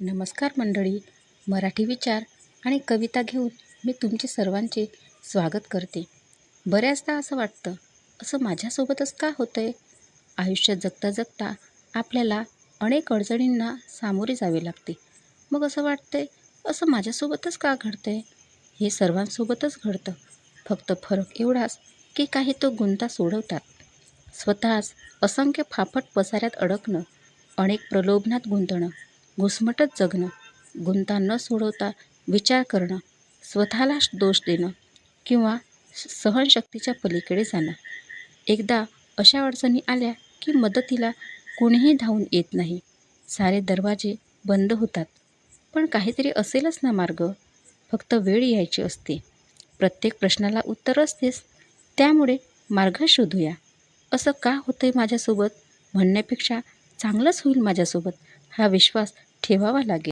नमस्कार मंडळी. मराठी विचार आणि कविता घेऊन मी तुमचे सर्वांचे स्वागत करते. बऱ्याचदा असं वाटतं असं माझ्यासोबतच का होतं आहे आयुष्य जगता जगता आपल्याला अनेक अडचणींना सामोरे जावे लागते. मग असं वाटतं आहे असं माझ्यासोबतच का घडतं आहे हे सर्वांसोबतच घडतं. फक्त फरक एवढाच की काही तो गुंता सोडवतात. स्वतःच असंख्य फाफट पसाऱ्यात अडकणं अनेक प्रलोभनात गुंतणं घुसमटत जगणं गुंता न सोडवता विचार करणं स्वतःला दोष देणं किंवा सहनशक्तीच्या पलीकडे जाणं. एकदा अशा अडचणी आल्या की मदतीला कुणीही धावून येत नाही. सारे दरवाजे बंद होतात. पण काहीतरी असेलच ना मार्ग. फक्त वेळ यायची असते. प्रत्येक प्रश्नाला उत्तर असतेच. त्यामुळे मार्ग शोधूया. असं का होतं आहे माझ्यासोबत? म्हणण्यापेक्षा चांगलंच होईल माझ्यासोबत. हा विश्वास ठेवावा लागेल.